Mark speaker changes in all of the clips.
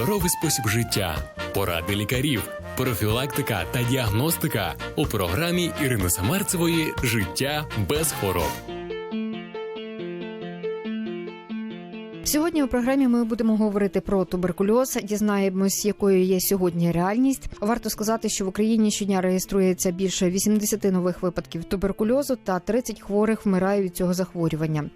Speaker 1: здоровий спосіб життя, поради лікарів, профілактика та діагностика у програмі Ірини Самарцевої Життя без хвороб.
Speaker 2: Сьогодні у програмі ми будемо говорити про туберкульоз. Дізнаємось, якою є сьогодні реальність. Варто сказати, що в Україні щодня реєструється більше 80 нових випадків туберкульозу та 30 хворих вмирають від цього захворювання.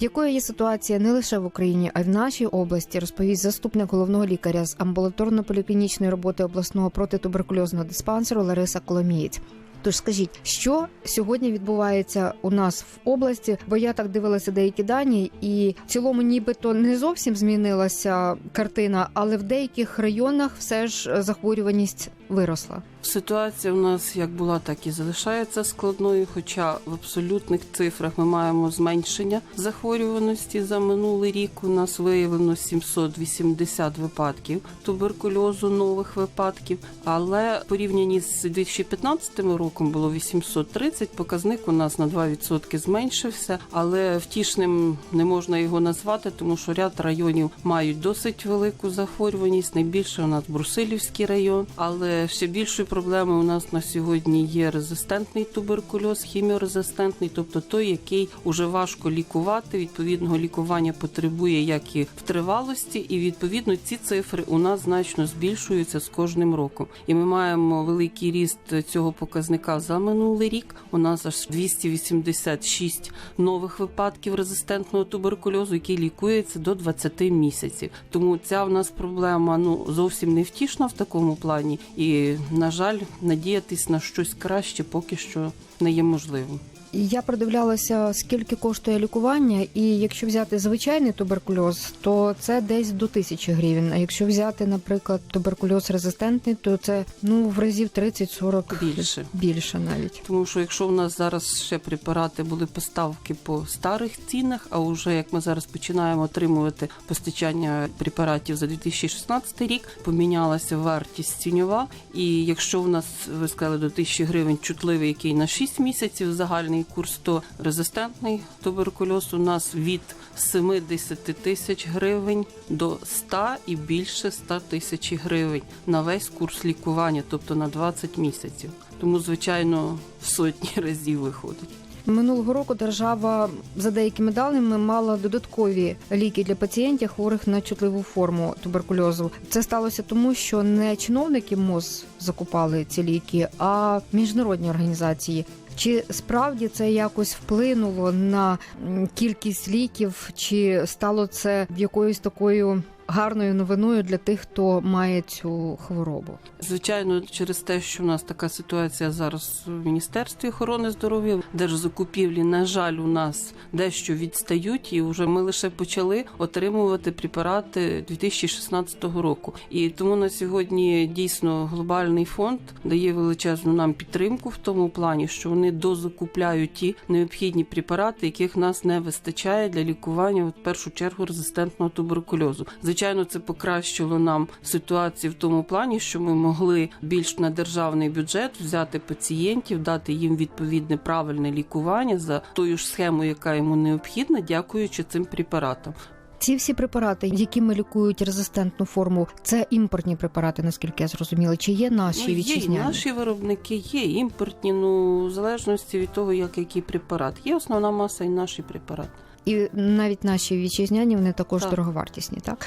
Speaker 2: Якою є ситуація не лише в Україні, а й в нашій області, розповість заступник головного лікаря з амбулаторно-поліклінічної роботи обласного протитуберкульозного диспансеру Лариса Коломієць. Тож скажіть, що сьогодні відбувається у нас в області? Бо я так дивилася деякі дані, і в цілому, нібито не зовсім змінилася картина, але в деяких районах все ж захворюваність виросла.
Speaker 3: Ситуація у нас як була, так і залишається складною. Хоча в абсолютних цифрах ми маємо зменшення захворюваності за минулий рік. У нас виявлено 780 випадків туберкульозу, нових випадків. Але в порівнянні з 2015 роком було 830, Показник у нас на 2% зменшився, але втішним не можна його назвати, тому що ряд районів мають досить велику захворюваність. Найбільше у нас Брусилівський район, але ще більшою проблемою у нас на сьогодні є резистентний туберкульоз, хіміорезистентний, тобто той, який уже важко лікувати. Відповідного лікування потребує як і в тривалості, і відповідно ці цифри у нас значно збільшуються з кожним роком. І ми маємо великий ріст цього показника за минулий рік. У нас аж 286 нових випадків резистентного туберкульозу, який лікується до 20 місяців. Тому ця в нас проблема ну зовсім не втішна в такому плані, і на жаль, надіятись на щось краще поки що не є можливим.
Speaker 2: Я продивлялася, скільки коштує лікування, і якщо взяти звичайний туберкульоз, то це десь до тисячі гривень. А якщо взяти, наприклад, туберкульоз резистентний, то це ну в разів 30-40
Speaker 3: Більше.
Speaker 2: більше навіть.
Speaker 3: Тому що якщо в нас зараз ще препарати були поставки по старих цінах, а вже як ми зараз починаємо отримувати постачання препаратів за 2016 рік, помінялася вартість ціньова. І якщо в нас ви сказали до 1000 гривень чутливий, який на 6 місяців загальний курс, то резистентний туберкульоз у нас від 70 тисяч гривень до 100 і більше 100 тисяч гривень на весь курс лікування, тобто на 20 місяців. Тому, звичайно, в сотні разів виходить.
Speaker 2: Минулого року держава за деякими даними мала додаткові ліки для пацієнтів хворих на чутливу форму туберкульозу. Це сталося тому, що не чиновники МОЗ закупали ці ліки, а міжнародні організації. Чи справді це якось вплинуло на кількість ліків, чи стало це якоюсь такою гарною новиною для тих, хто має цю хворобу?
Speaker 3: Звичайно, через те, що в нас така ситуація зараз в міністерстві охорони здоров'я, держзакупівлі, на жаль, у нас дещо відстають, і вже ми лише почали отримувати препарати 2016 року. І тому на сьогодні дійсно глобальний фонд дає величезну нам підтримку в тому плані, що вони дозакупляють ті необхідні препарати, яких нас не вистачає для лікування в першу чергу резистентного туберкульозу. Звичайно, це покращило нам ситуацію в тому плані, що ми могли більш на державний бюджет взяти пацієнтів, дати їм відповідне правильне лікування за тою ж схемою, яка йому необхідна, дякуючи цим препаратам.
Speaker 2: Ці всі препарати, якими лікують резистентну форму, це імпортні препарати, наскільки я зрозуміла. Чи є наші
Speaker 3: Ну, є наші виробники, є імпортні, ну в залежності від того, як який препарат. Є основна маса і наші препарати.
Speaker 2: І навіть наші вітчизняні вони також
Speaker 3: Так.
Speaker 2: дороговартісні. Так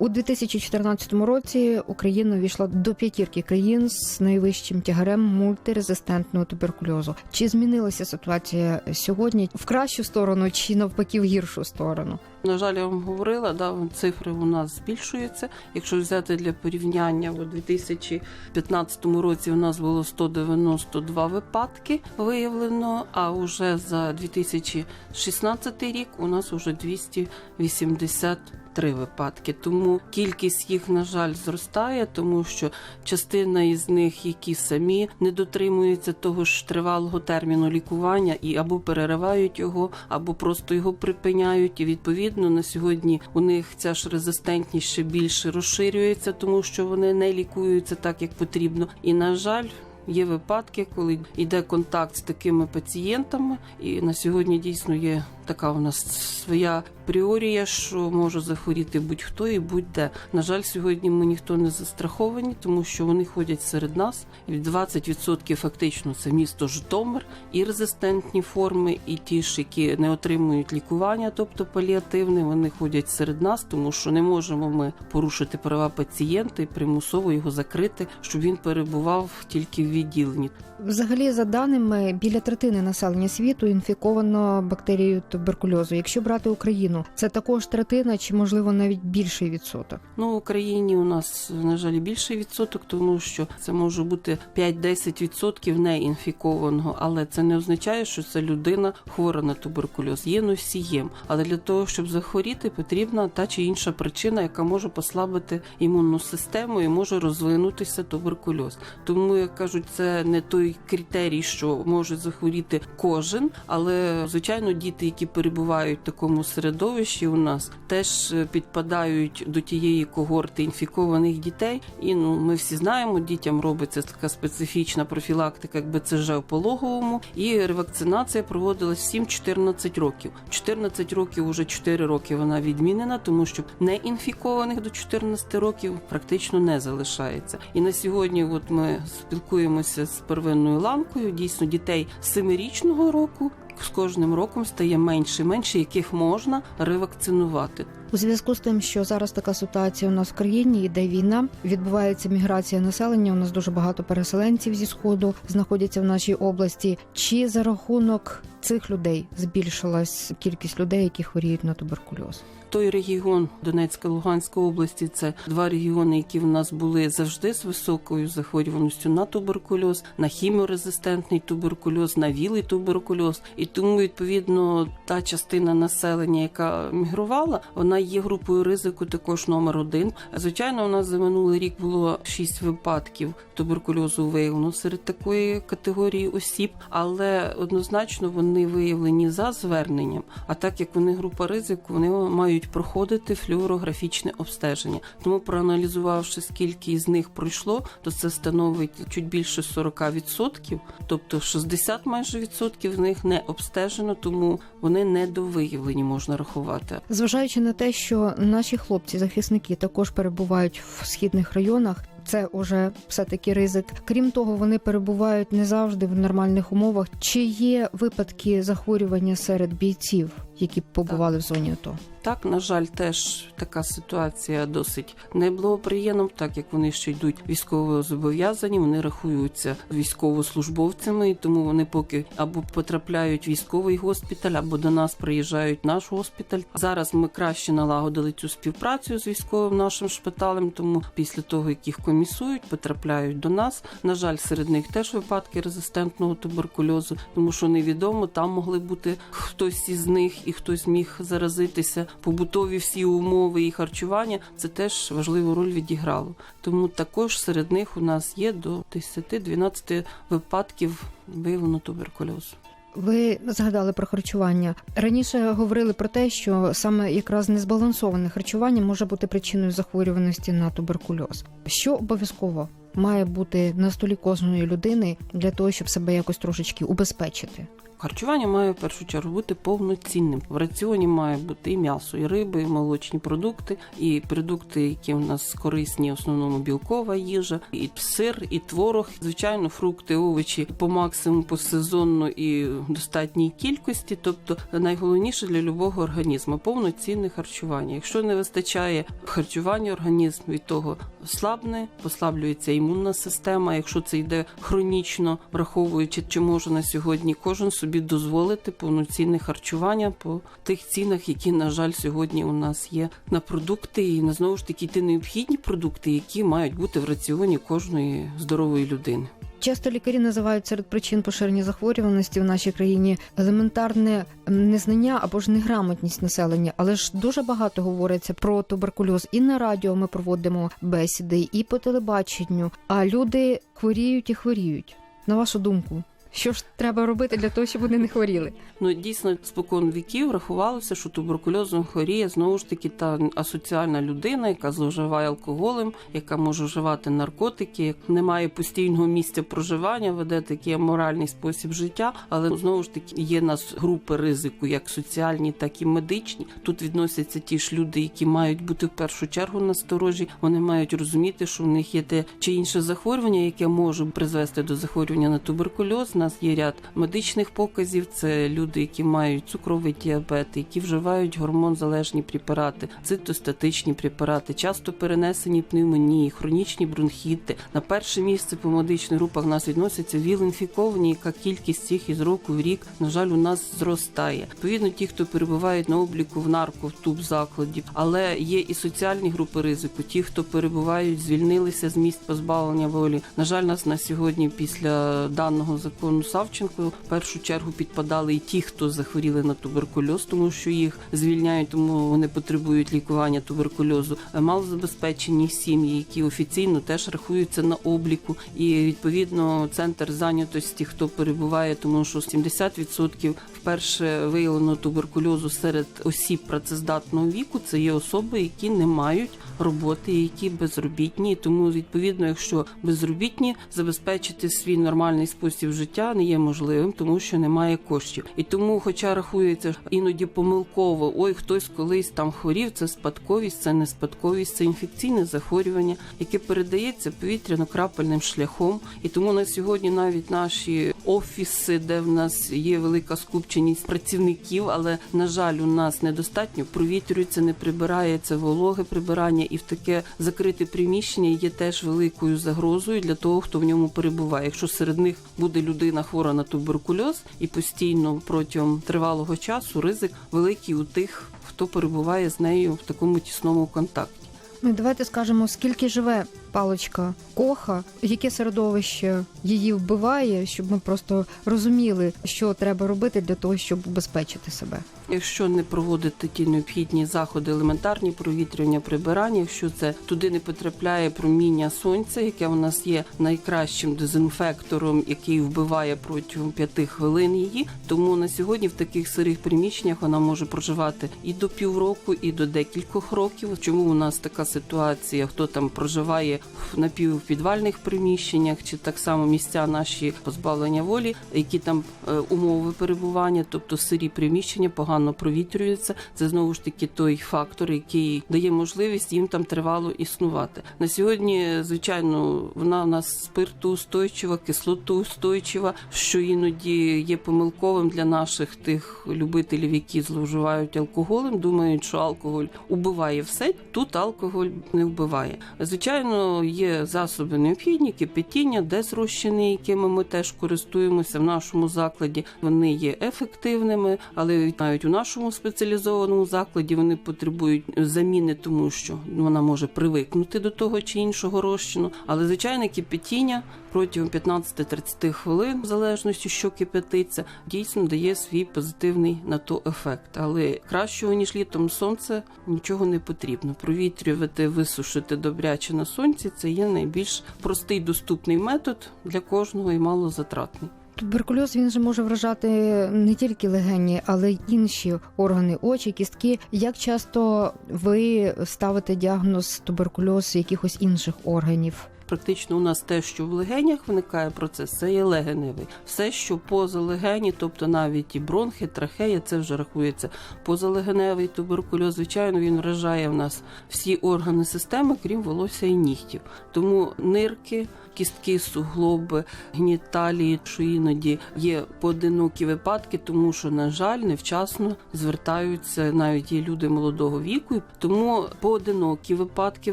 Speaker 2: у 2014 році Україна увійшла до п'ятірки країн з найвищим тягарем мультирезистентного туберкульозу. Чи змінилася ситуація сьогодні в кращу сторону, чи навпаки в гіршу сторону?
Speaker 3: На жаль, я вам говорила, да, цифри у нас збільшуються. Якщо взяти для порівняння, у 2015 році у нас було 192 випадки виявлено, а уже за 2016 рік у нас 280 Три випадки, тому кількість їх, на жаль, зростає, тому що частина із них, які самі не дотримуються того ж тривалого терміну лікування, і або переривають його, або просто його припиняють. І відповідно на сьогодні у них ця ж резистентність ще більше розширюється, тому що вони не лікуються так, як потрібно. І на жаль. Є випадки, коли йде контакт з такими пацієнтами, і на сьогодні дійсно є така у нас своя пріорія, що може захворіти будь-хто і будь-де. На жаль, сьогодні ми ніхто не застраховані, тому що вони ходять серед нас. І 20% фактично це місто Житомир, і резистентні форми, і ті ж, які не отримують лікування, тобто паліативне, вони ходять серед нас, тому що не можемо ми порушити права пацієнта і примусово його закрити, щоб він перебував тільки в відділенні.
Speaker 2: Взагалі, за даними, біля третини населення світу інфіковано бактерією туберкульозу. Якщо брати Україну, це також третина чи можливо навіть більший відсоток.
Speaker 3: Ну, в Україні у нас, на жаль, більший відсоток, тому що це може бути 5-10% неінфікованого, але це не означає, що це людина хвора на туберкульоз, є носієм. Але для того, щоб захворіти, потрібна та чи інша причина, яка може послабити імунну систему і може розвинутися туберкульоз. Тому як кажуть, це не той критерій, що може захворіти кожен, але звичайно, діти, які перебувають в такому середовищі, у нас теж е, підпадають до тієї когорти інфікованих дітей. І ну ми всі знаємо, дітям робиться така специфічна профілактика, як БЦЖ в пологовому, і ревакцинація проводилась 7-14 років. 14 років уже 4 роки вона відмінена, тому що неінфікованих до 14 років практично не залишається. І на сьогодні, от ми спілкуємося з первинною ланкою. Дійсно, дітей 7-річного року з кожним роком стає менше і менше, яких можна ревакцинувати.
Speaker 2: У зв'язку з тим, що зараз така ситуація у нас в країні, йде війна, відбувається міграція населення. У нас дуже багато переселенців зі сходу знаходяться в нашій області. Чи за рахунок цих людей збільшилась кількість людей, які хворіють на туберкульоз?
Speaker 3: Той регіон Донецька, Луганська області це два регіони, які в нас були завжди з високою захворюваністю на туберкульоз, на хіміорезистентний туберкульоз, на вілий туберкульоз. І тому, відповідно, та частина населення, яка мігрувала, вона є групою ризику також номер один. Звичайно, у нас за минулий рік було шість випадків туберкульозу виявлено серед такої категорії осіб, але однозначно вони виявлені за зверненням. А так як вони група ризику, вони мають проходити флюорографічне обстеження. Тому, проаналізувавши скільки з них пройшло, то це становить чуть більше 40%, тобто 60 майже відсотків з них не обстежено, тому вони недовиявлені можна рахувати.
Speaker 2: Зважаючи на те, що наші хлопці-захисники також перебувають в східних районах. Це уже все таки ризик. Крім того, вони перебувають не завжди в нормальних умовах. Чи є випадки захворювання серед бійців, які побували в зоні АТО?
Speaker 3: Так, на жаль, теж така ситуація досить неблагоприємна, так як вони ще йдуть військово зобов'язані, вони рахуються військовослужбовцями, і тому вони поки або потрапляють в військовий госпіталь, або до нас приїжджають в наш госпіталь. Зараз ми краще налагодили цю співпрацю з військовим нашим шпиталем, тому після того, як їх комісують, потрапляють до нас. На жаль, серед них теж випадки резистентного туберкульозу, тому що невідомо там могли бути хтось із них і хтось міг заразитися. Побутові всі умови і харчування це теж важливу роль відіграло. Тому також серед них у нас є до 10-12 випадків виявлено туберкульозу.
Speaker 2: Ви згадали про харчування. Раніше говорили про те, що саме якраз незбалансоване харчування може бути причиною захворюваності на туберкульоз. Що обов'язково має бути на столі кожної людини для того, щоб себе якось трошечки убезпечити?
Speaker 3: Харчування має в першу чергу бути повноцінним. В раціоні має бути і м'ясо, і риби, і молочні продукти, і продукти, які у нас корисні, в основному білкова їжа, і сир, і творог. Звичайно, фрукти, овочі по максимуму посезонно і в достатній кількості. Тобто найголовніше для любого організму повноцінне харчування. Якщо не вистачає харчування, організм від того слабне, послаблюється імунна система. Якщо це йде хронічно, враховуючи, чи може на сьогодні кожен собі дозволити повноцінне харчування по тих цінах, які на жаль сьогодні у нас є на продукти, і на знову ж таки ті необхідні продукти, які мають бути в раціоні кожної здорової людини.
Speaker 2: Часто лікарі називають серед причин поширення захворюваності в нашій країні елементарне незнання або ж неграмотність населення, але ж дуже багато говориться про туберкульоз. І на радіо ми проводимо бесіди, і по телебаченню. А люди хворіють і хворіють. На вашу думку, Що ж треба робити для того, щоб вони не хворіли?
Speaker 3: Ну дійсно спокон віків рахувалося, що туберкульозом хворіє знову ж таки та асоціальна людина, яка зловживає алкоголем, яка може вживати наркотики, не має постійного місця проживання, веде такий аморальний спосіб життя. Але знову ж таки є нас групи ризику, як соціальні, так і медичні. Тут відносяться ті ж люди, які мають бути в першу чергу насторожі. Вони мають розуміти, що в них є те чи інше захворювання, яке може призвести до захворювання на туберкульоз. Нас є ряд медичних показів. Це люди, які мають цукровий діабет, які вживають гормонзалежні препарати, цитостатичні препарати, часто перенесені пневмонії, хронічні бронхіти. На перше місце по медичних групах нас відносяться віл-інфіковані, яка кількість цих із року в рік, на жаль, у нас зростає. Відповідно, ті, хто перебувають на обліку в наркотуб закладі, але є і соціальні групи ризику. Ті, хто перебувають, звільнилися з місць позбавлення волі. На жаль, нас на сьогодні, після даного закону Савченко, в першу чергу підпадали і ті, хто захворіли на туберкульоз, тому що їх звільняють, тому вони потребують лікування туберкульозу. Малозабезпечені сім'ї, які офіційно теж рахуються на обліку, і відповідно центр зайнятості, хто перебуває, тому що 70% вперше виявлено туберкульозу серед осіб працездатного віку. Це є особи, які не мають роботи, які безробітні. Тому відповідно, якщо безробітні, забезпечити свій нормальний спосіб життя не є можливим, тому що немає коштів. І тому, хоча рахується іноді помилково, ой, хтось колись там хворів, це спадковість, це не спадковість, це інфекційне захворювання, яке передається повітряно-крапельним шляхом. І тому на сьогодні навіть наші офіси, де в нас є велика скупченість працівників, але на жаль, у нас недостатньо провітрюється, не прибирається вологе прибирання, і в таке закрите приміщення є теж великою загрозою для того, хто в ньому перебуває. Якщо серед них буде людина хвора на туберкульоз і постійно протягом тривалого часу ризик великий у тих, хто перебуває з нею в такому тісному контакті.
Speaker 2: Ну, давайте скажемо, скільки живе паличка коха, яке середовище її вбиває, щоб ми просто розуміли, що треба робити для того, щоб убезпечити себе.
Speaker 3: Якщо не проводити ті необхідні заходи, елементарні провітрювання, прибирання, якщо це туди не потрапляє проміння сонця, яке у нас є найкращим дезінфектором, який вбиває протягом п'яти хвилин її. Тому на сьогодні в таких сирих приміщеннях вона може проживати і до півроку, і до декількох років. Чому у нас така ситуація? Хто там проживає в напівпідвальних приміщеннях, чи так само місця наші позбавлення волі, які там е, умови перебування, тобто сирі приміщення погано провітрюються. Це знову ж таки той фактор, який дає можливість їм там тривало існувати. На сьогодні, звичайно, вона у нас спиртоустойчива, кислотоустойчива, що іноді є помилковим для наших тих любителів, які зловживають алкоголем. Думають, що алкоголь убиває все. Тут алкоголь не вбиває. Звичайно, є засоби необхідні, кипятіння, дезрозчини, якими ми теж користуємося в нашому закладі. Вони є ефективними, але навіть у нашому спеціалізованому закладі вони потребують заміни, тому що вона може привикнути до того чи іншого розчину. Але звичайне кипятіння протягом 15-30 хвилин, в залежності, що кипятиться, дійсно дає свій позитивний на то ефект. Але кращого ніж літом сонце нічого не потрібно. Провітрювати, висушити добряче на сонці це є найбільш простий доступний метод для кожного і малозатратний.
Speaker 2: Туберкульоз він же може вражати не тільки легені, але й інші органи, очі, кістки. Як часто ви ставите діагноз туберкульоз якихось інших органів?
Speaker 3: Практично у нас те, що в легенях виникає процес, це є легеневий. Все, що поза легені, тобто навіть і бронхи, трахея, це вже рахується позалегеневий туберкульоз. Звичайно, він вражає в нас всі органи системи, крім волосся і нігтів. Тому нирки. Кістки, суглоби, геніталії, що іноді є поодинокі випадки, тому що, на жаль, невчасно звертаються навіть є люди молодого віку. Тому поодинокі випадки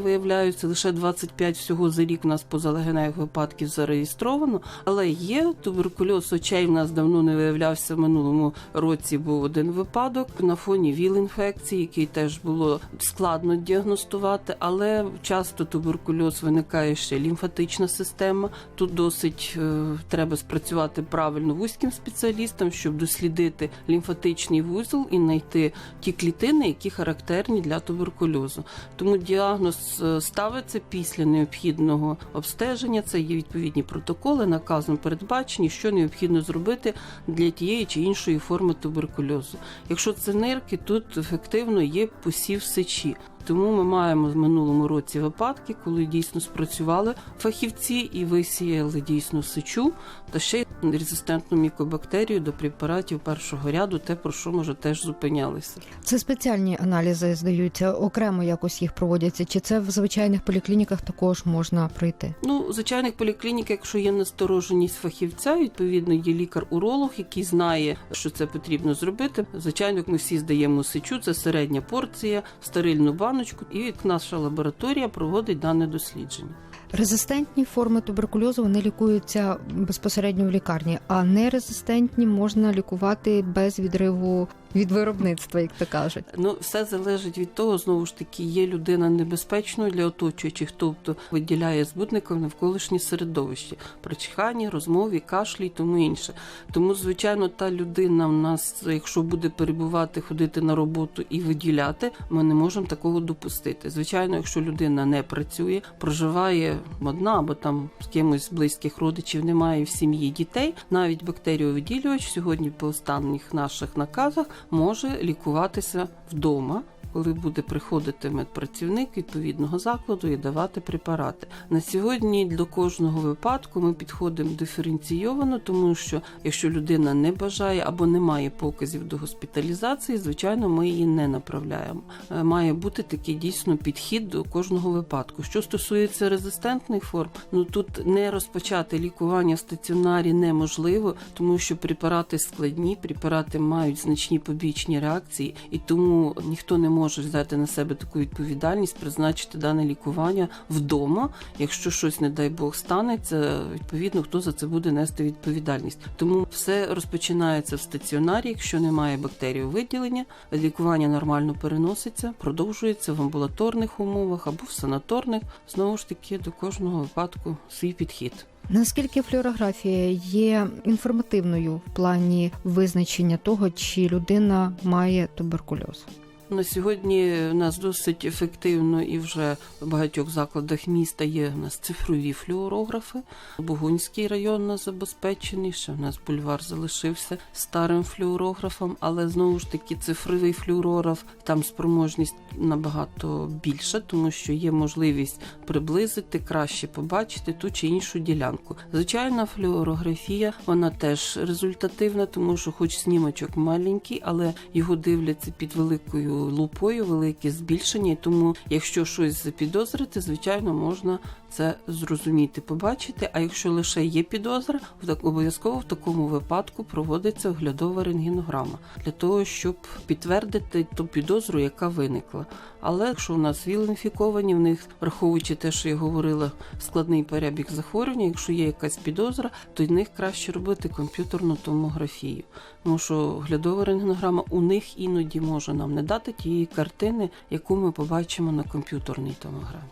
Speaker 3: виявляються лише 25 всього за рік. Нас позалегеневих випадків зареєстровано, але є туберкульоз очей. В нас давно не виявлявся в минулому році. Був один випадок на фоні ВІЛ-інфекції, який теж було складно діагностувати, але часто туберкульоз виникає ще лімфатична система. Тут досить е, треба спрацювати правильно вузьким спеціалістам, щоб дослідити лімфатичний вузол і знайти ті клітини, які характерні для туберкульозу. Тому діагноз е, ставиться після необхідного обстеження. Це є відповідні протоколи, наказом передбачені, що необхідно зробити для тієї чи іншої форми туберкульозу. Якщо це нирки, тут ефективно є посів сечі. Тому ми маємо в минулому році випадки, коли дійсно спрацювали фахівці і висіяли дійсно сечу та ще й резистентну мікобактерію до препаратів першого ряду, те про що може теж зупинялися.
Speaker 2: Це спеціальні аналізи здаються, окремо якось їх проводяться. Чи це в звичайних поліклініках також можна пройти?
Speaker 3: Ну, в звичайних поліклініках, якщо є настороженість фахівця, відповідно є лікар-уролог, який знає, що це потрібно зробити. Звичайно, ми всі здаємо сечу, це середня порція, стерильну баночку, і наша лабораторія проводить дане дослідження.
Speaker 2: Резистентні форми туберкульозу вони лікуються безпосередньо в лікарні, а нерезистентні можна лікувати без відриву від виробництва, як то кажуть.
Speaker 3: Ну, все залежить від того, знову ж таки, є людина небезпечною для оточуючих, тобто виділяє збудником навколишнє середовище при чиханні, розмові, кашлі і тому інше. Тому, звичайно, та людина в нас, якщо буде перебувати, ходити на роботу і виділяти, ми не можемо такого допустити. Звичайно, якщо людина не працює, проживає одна або там з кимось близьких родичів немає в сім'ї дітей, навіть бактеріовиділювач сьогодні по останніх наших наказах може лікуватися вдома. Коли буде приходити медпрацівник відповідного закладу і давати препарати на сьогодні до кожного випадку ми підходимо диференційовано, тому що якщо людина не бажає або не має показів до госпіталізації, звичайно, ми її не направляємо. Е, Має бути такий дійсно підхід до кожного випадку. Що стосується резистентних форм, ну тут не розпочати лікування в стаціонарі неможливо, тому що препарати складні, препарати мають значні побічні реакції, і тому ніхто не може взяти на себе таку відповідальність, призначити дане лікування вдома. Якщо щось, не дай Бог, станеться, відповідно хто за це буде нести відповідальність. Тому все розпочинається в стаціонарі. Якщо немає бактеріовиділення, лікування нормально переноситься, продовжується в амбулаторних умовах або в санаторних. Знову ж таки, до кожного випадку свій підхід.
Speaker 2: Наскільки флюорографія є інформативною в плані визначення того, чи людина має туберкульоз?
Speaker 3: На сьогодні у нас досить ефективно і вже в багатьох закладах міста є у нас цифрові флюорографи. Бугунський район нас забезпечений. Ще в нас бульвар залишився старим флюорографом, але знову ж таки цифровий флюорограф там спроможність набагато більша, тому що є можливість приблизити, краще побачити ту чи іншу ділянку. Звичайна флюорографія вона теж результативна, тому що, хоч знімочок маленький, але його дивляться під великою лупою, велике збільшення. Тому, якщо щось запідозрити, звичайно, можна це зрозуміти, побачити. А якщо лише є підозра, обов'язково в такому випадку проводиться оглядова рентгенограма для того, щоб підтвердити ту підозру, яка виникла. Але якщо у нас віл-інфіковані, в них враховуючи те, що я говорила, складний перебіг захворювання, якщо є якась підозра, то в них краще робити комп'ютерну томографію. Тому що оглядова рентгенограма у них іноді може нам не дати тієї картини, яку ми побачимо на комп'ютерній томограмі.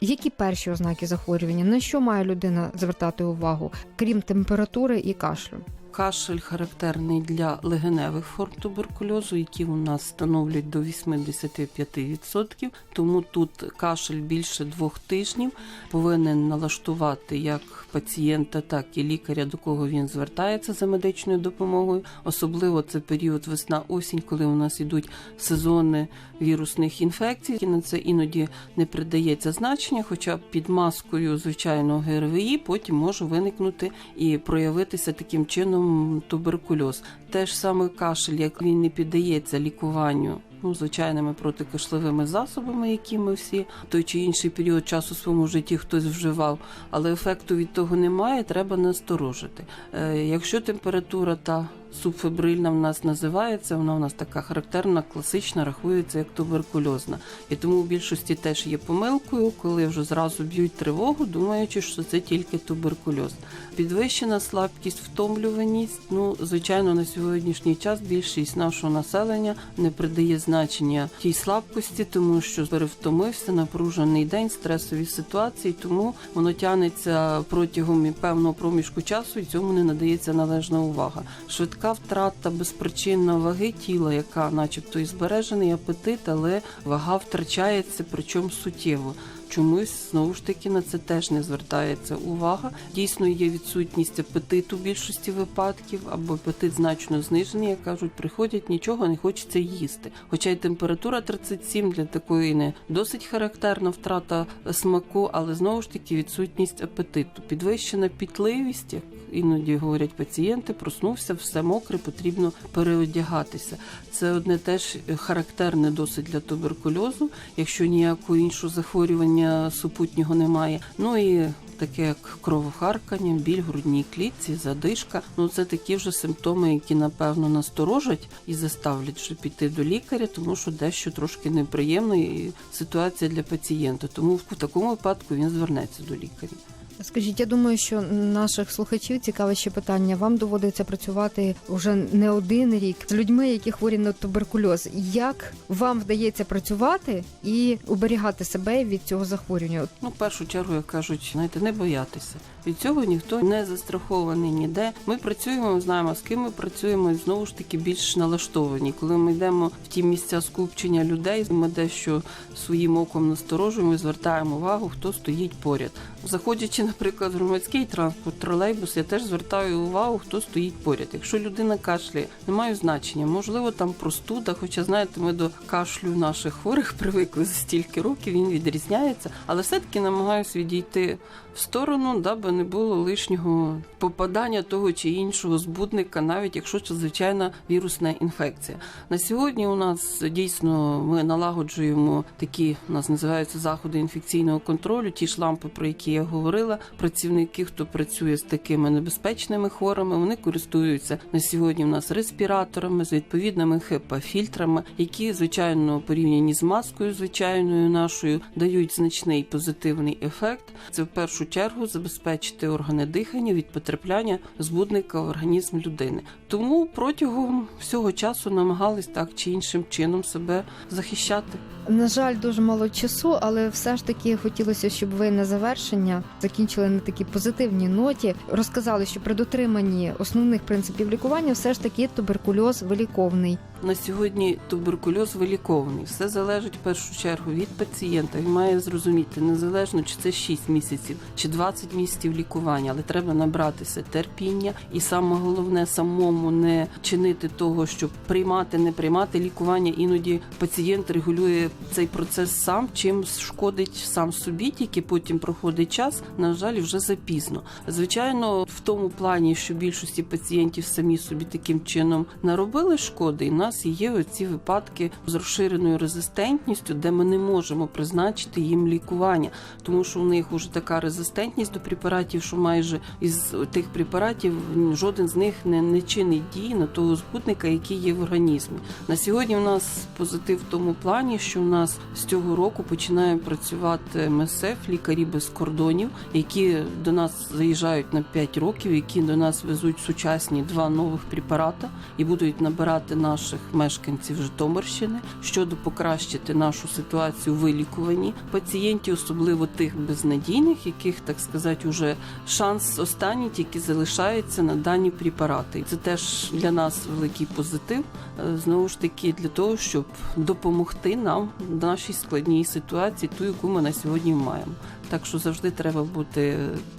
Speaker 2: Які перші ознаки захворювання? На що має людина звертати увагу, крім температури і кашлю?
Speaker 3: Кашель характерний для легеневих форм туберкульозу, які у нас становлять до 85%. Тому тут кашель більше двох тижнів повинен налаштувати як пацієнта, так і лікаря, до кого він звертається за медичною допомогою. Особливо це період весна-осінь, коли у нас ідуть сезони вірусних інфекцій. І на це іноді не придається значення, хоча під маскою звичайного ГРВІ потім може виникнути і проявитися таким чином туберкульоз. Теж саме кашель, як він не піддається лікуванню. Ну, звичайними протикашлевими засобами, які ми всі той чи інший період часу в своєму житті хтось вживав, але ефекту від того немає, треба насторожити. Е, якщо температура та субфебрильна в нас називається, вона у нас така характерна, класична, рахується як туберкульозна. І тому в більшості теж є помилкою, коли вже зразу б'ють тривогу, думаючи, що це тільки туберкульоз. Підвищена слабкість, втомлюваність. Ну, звичайно, на сьогоднішній час більшість нашого населення не придає значення тій слабкості, тому що перевтомився, напружений день, стресові ситуації, тому воно тягнеться протягом певного проміжку часу, і цьому не надається належна увага. Швидка втрата безпричинної ваги тіла, яка, начебто, і збережений апетит, але вага втрачається, причому суттєво. Чомусь знову ж таки на це теж не звертається увага. Дійсно є відсутність апетиту в більшості випадків, або апетит значно знижений. Як кажуть, приходять нічого не хочеться їсти. Хоча й температура 37 для такої не досить характерна втрата смаку, але знову ж таки відсутність апетиту, підвищена пітливість. як Іноді говорять пацієнти, проснувся, все мокре, потрібно переодягатися. Це одне теж характерне досить для туберкульозу, якщо ніякого іншого захворювання супутнього немає. Ну і таке як кровохаркання, біль в грудній клітці, задишка. Ну це такі вже симптоми, які напевно насторожать і заставлять вже піти до лікаря, тому що дещо трошки неприємна ситуація для пацієнта. Тому в такому випадку він звернеться до лікаря.
Speaker 2: Скажіть, я думаю, що наших слухачів цікаве ще питання. Вам доводиться працювати вже не один рік з людьми, які хворі на туберкульоз. Як вам вдається працювати і уберігати себе від цього захворювання?
Speaker 3: Ну, в першу чергу, як кажуть, знаєте, не боятися. Від цього ніхто не застрахований ніде. Ми працюємо, знаємо, з ким ми працюємо, і знову ж таки більш налаштовані. Коли ми йдемо в ті місця скупчення людей, ми дещо своїм оком насторожуємо і звертаємо увагу, хто стоїть поряд. Заходячи, наприклад, в громадський транспорт, тролейбус, я теж звертаю увагу, хто стоїть поряд. Якщо людина кашляє, не має значення. Можливо, там простуда, хоча знаєте, ми до кашлю наших хворих привикли за стільки років, він відрізняється, але все-таки намагаюся відійти сторону, даби не було лишнього попадання того чи іншого збудника, навіть якщо це звичайна вірусна інфекція. На сьогодні у нас дійсно ми налагоджуємо такі, у нас називаються заходи інфекційного контролю, ті ж лампи, про які я говорила. Працівники, хто працює з такими небезпечними хворими, вони користуються на сьогодні. У нас респіраторами з відповідними хепа-фільтрами, які звичайно порівняні з маскою звичайною нашою дають значний позитивний ефект. Це в першу чергу забезпечити органи дихання від потрапляння збудника в організм людини. Тому протягом всього часу намагались так чи іншим чином себе захищати.
Speaker 2: На жаль, дуже мало часу, але все ж таки хотілося, щоб ви на завершення закінчили на такій позитивній ноті. Розказали, що при дотриманні основних принципів лікування все ж таки туберкульоз виліковний.
Speaker 3: На сьогодні туберкульоз вилікований. Все залежить в першу чергу від пацієнта. Він має зрозуміти незалежно, чи це 6 місяців, чи 20 місяців лікування, але треба набратися терпіння, і саме головне самому не чинити того, щоб приймати, не приймати лікування. Іноді пацієнт регулює цей процес сам, чим шкодить сам собі, тільки потім проходить час. На жаль, вже запізно. Звичайно, в тому плані, що більшості пацієнтів самі собі таким чином наробили шкоди, і в нас є оці випадки з розширеною резистентністю, де ми не можемо призначити їм лікування, тому що у них уже така резистентність до препаратів, що майже із тих препаратів жоден з них не, не чинить дії на того збутника, який є в організмі. На сьогодні у нас позитив в тому плані, що у нас з цього року починає працювати МСФ, лікарі без кордонів, які до нас заїжджають на 5 років, які до нас везуть сучасні два нових препарати і будуть набирати наших мешканців Житомирщини, щодо покращити нашу ситуацію в вилікуванні пацієнтів, особливо тих безнадійних, яких так сказати, уже шанс останній тільки залишається на дані препарати. Це теж для нас великий позитив. е, Знову ж таки, для того, щоб допомогти нам в нашій складній ситуації, ту, яку ми на сьогодні маємо. Так що завжди треба бути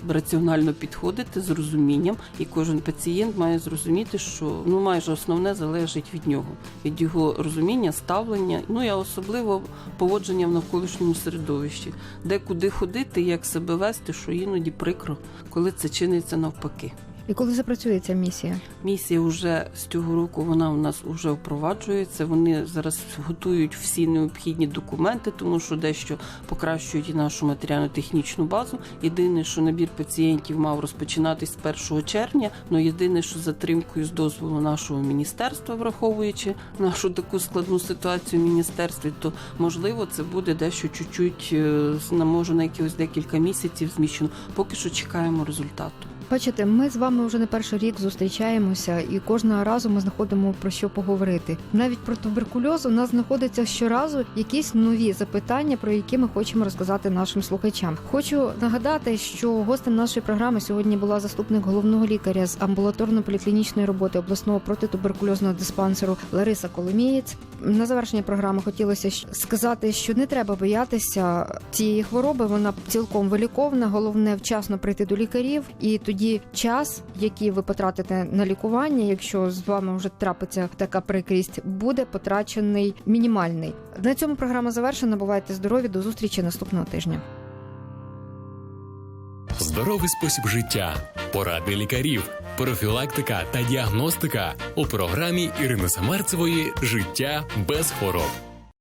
Speaker 3: раціонально підходити з розумінням, і кожен пацієнт має зрозуміти, що ну майже основне залежить від нього, від його розуміння, ставлення, ну і особливо поводження в навколишньому середовищі, де куди ходити, як себе вести, що іноді прикро, коли це чиниться навпаки.
Speaker 2: І коли запрацює ця місія?
Speaker 3: Місія вже з цього року вона у нас вже впроваджується. Вони зараз готують всі необхідні документи, тому що дещо покращують і нашу матеріально-технічну базу. Єдине, що набір пацієнтів мав розпочинатись з 1 червня. Ну єдине, що затримкою з дозволу нашого міністерства, враховуючи нашу таку складну ситуацію в міністерстві, то можливо це буде дещо чуть-чуть е, на може на якихось декілька місяців зміщено. Поки що чекаємо результату.
Speaker 2: Бачите, ми з вами вже не перший рік зустрічаємося, і кожного разу ми знаходимо про що поговорити. Навіть про туберкульоз у нас знаходиться щоразу якісь нові запитання, про які ми хочемо розказати нашим слухачам. Хочу нагадати, що гостем нашої програми сьогодні була заступник головного лікаря з амбулаторно-поліклінічної роботи обласного протитуберкульозного диспансеру Лариса Коломієць. На завершення програми хотілося сказати, що не треба боятися цієї хвороби. Вона цілком виліковна. Головне вчасно прийти до лікарів, і тоді час, який ви потратите на лікування, якщо з вами вже трапиться така прикрість, буде потрачений мінімальний. На цьому програма завершена. Бувайте здорові. До зустрічі наступного тижня.
Speaker 1: Здоровий спосіб життя, поради лікарів, профілактика та діагностика у програмі Ірини Самарцевої Життя без хвороб.